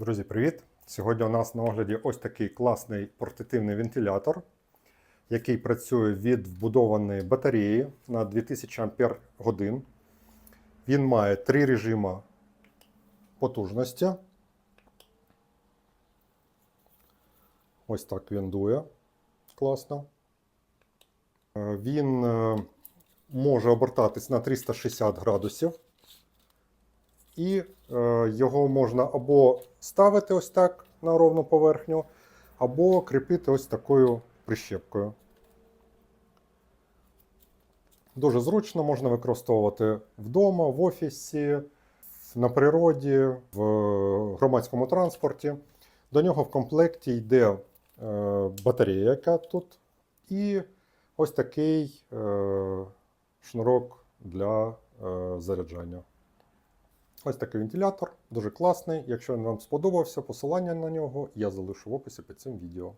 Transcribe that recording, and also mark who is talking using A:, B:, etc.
A: Друзі, привіт! Сьогодні у нас на огляді ось такий класний портативний вентилятор, який працює від вбудованої батареї на 2000 Ампер годин. Він має три режими потужності. Ось так він дує. Класно. Е, Він е, може обертатись на 360 градусів. І е, його можна або ставити ось так на ровну поверхню, або кріпити ось такою прищепкою. Дуже зручно можна використовувати вдома, в офісі, на природі, в громадському транспорті. До нього в комплекті йде е, батарея, яка тут, і ось такий е, шнурок для заряджання. Ось такий вентилятор, дуже класний. Якщо він вам сподобався, посилання на нього я залишу в описі під цим відео.